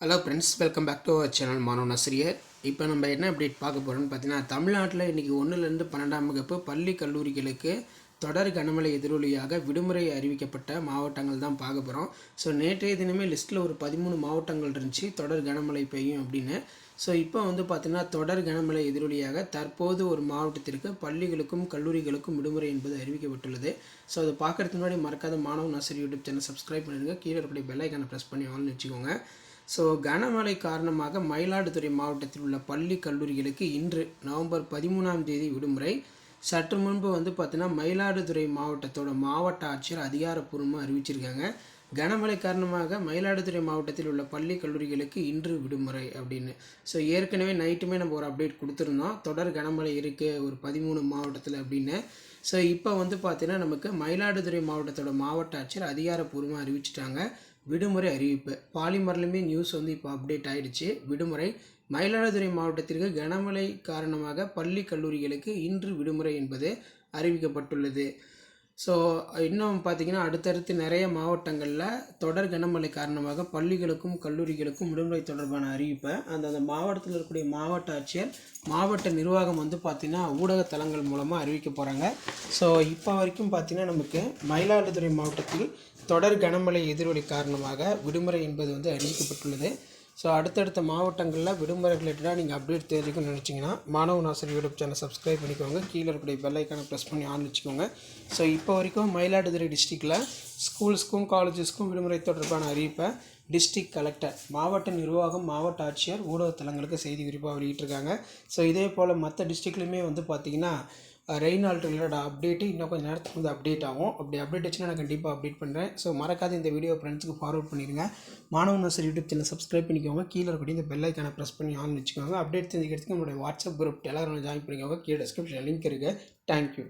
Hello friends welcome back to our channel மாணவன் ஆசிரியர் இப்போ நம்ம என்ன அப்டேட் பார்க்க போகிறோம்னு பார்த்தீங்கன்னா தமிழ்நாட்டில் இன்றைக்கி ஒன்றுலேருந்து பன்னெண்டாம் வகுப்பு பள்ளி கல்லூரிகளுக்கு தொடர் கனமழை எதிரொலியாக விடுமுறை அறிவிக்கப்பட்ட மாவட்டங்கள் தான் பார்க்க போகிறோம் ஸோ நேற்றைய தினமே லிஸ்ட்டில் ஒரு பதிமூணு மாவட்டங்கள் இருந்துச்சு தொடர் கனமழை பெய்யும் அப்படின்னு. ஸோ இப்போ வந்து பார்த்திங்கன்னா தொடர் கனமழை எதிரொலியாக தற்போது ஒரு மாவட்டத்திற்கு பள்ளிகளுக்கும் கல்லூரிகளுக்கும் விடுமுறை என்பது அறிவிக்கப்பட்டுள்ளது. ஸோ அதை பார்க்குறதுக்கு முன்னாடி மறக்காத மாணவன் ஆசிரியர் யூடியூப் சேனல் சப்ஸ்கிரைப் பண்ணிடுங்க. கீழே இருக்கக்கூடிய பெல்லைக்கான ப்ரெஸ் பண்ணி ஆல்னு வச்சுக்கோங்க. ஸோ கனமழை காரணமாக மயிலாடுதுறை மாவட்டத்தில் உள்ள பள்ளி கல்லூரிகளுக்கு இன்று நவம்பர் பதிமூணாம் தேதி விடுமுறை. சற்று முன்பு வந்து பார்த்தீங்கன்னா மயிலாடுதுறை மாவட்டத்தோட மாவட்ட ஆட்சியர் அதிகாரப்பூர்வமாக அறிவிச்சிருக்காங்க. கனமழை காரணமாக மயிலாடுதுறை மாவட்டத்தில் உள்ள பள்ளி கல்லூரிகளுக்கு இன்று விடுமுறை அப்படின்னு. ஸோ ஏற்கனவே நைட்டுமே நம்ம ஒரு அப்டேட் கொடுத்துருந்தோம். தொடர் கனமழை இருக்குது ஒரு பதிமூணு மாவட்டத்தில் அப்படின்னு. ஸோ இப்போ வந்து பார்த்தீங்கன்னா நமக்கு மயிலாடுதுறை மாவட்டத்தோட மாவட்ட ஆட்சியர் அதிகாரப்பூர்வமாக அறிவிச்சிட்டாங்க. விடுமுறை அறிவிப்பு. பாலிமர்லையுமே நியூஸ் வந்து இப்போ அப்டேட் ஆயிடுச்சு. விடுமுறை மயிலாடுதுறை மாவட்டத்திற்கு கனமழை காரணமாக பள்ளி கல்லூரிகளுக்கு இன்று விடுமுறை என்பது அறிவிக்கப்பட்டுள்ளது. ஸோ இன்னும் பார்த்திங்கன்னா அடுத்தடுத்து நிறைய மாவட்டங்களில் தொடர் கனமழை காரணமாக பள்ளிகளுக்கும் கல்லூரிகளுக்கும் விடுமுறை தொடர்பான அறிவிப்பை. அந்தந்த மாவட்டத்தில் இருக்கக்கூடிய மாவட்ட ஆட்சியர் மாவட்ட நிர்வாகம் வந்து பார்த்திங்கன்னா ஊடக தளங்கள் மூலமாக அறிவிக்க போகிறாங்க ஸோ இப்போ வரைக்கும் பார்த்திங்கன்னா நமக்கு மயிலாடுதுறை மாவட்டத்தில் தொடர் கனமழை எதிரொலி காரணமாக விடுமுறை என்பது வந்து அறிவிக்கப்பட்டுள்ளது. ஸோ அடுத்தடுத்த மாவட்டங்களில் விடுமுறை ரிலேட்டடாக நீங்கள் அப்டேட் தெரிஞ்சுக்கணும்னு நினச்சிங்கன்னா மாணவ ஆசிரியர் யூடியூப் சேனல் சப்ஸ்கிரைப் பண்ணிக்கோங்க. கீழே இருக்கக்கூடிய பெல்லைக்கான ப்ரெஸ் பண்ணி ஆன் வச்சுக்கோங்க. ஸோ இப்போ வரைக்கும் மயிலாடுதுறை டிஸ்ட்ரிக்டில் ஸ்கூல்ஸ்க்கும் காலேஜஸ்க்கும் விடுமுறை தொடர்பான அறிவிப்பை டிஸ்ட்ரிக்ட் கலெக்டர் மாவட்ட நிர்வாகம் மாவட்ட ஆட்சியர் ஊடகத்தலங்களுக்கு செய்தி குறிப்பாக வெளியிட்டிருக்காங்க. ஸோ இதே போல் மற்ற டிஸ்ட்ரிக்ட்லையுமே வந்து பார்த்திங்கன்னா ரெயினால்ட் ரிலேட்டட் அப்டேட்டு இன்னும் கொஞ்சம் நேரத்துக்கு வந்து அப்டேட் ஆகும். அப்படி அப்டேட் வச்சுன்னா நான் கண்டிப்பாக அப்டேட் பண்ணுறேன் ஸோ மறக்காத இந்த வீடியோ ஃப்ரெண்ட்ஸுக்கு ஃபார்வர்ட் பண்ணிடுங்க மாணவ நர்சரி யூடியூப் சேனல் சப்ஸ்கிரைப் பண்ணிக்கோங்க. கீழே இருக்கக்கூடிய இந்த பெல் ஐக்கானை ப்ரெஸ் பண்ணி ஆன் வச்சுக்கோங்க. அப்டேட் தெரிஞ்சுக்கிறதுக்கு நம்மளுடைய வாட்ஸ்அப் குரூப் டெலாகிராமில் ஜாயின் பண்ணிக்கோங்க. கீழே டிஸ்கிரிப்ஷன் லிங்க் இருக்குது தேங்க்யூ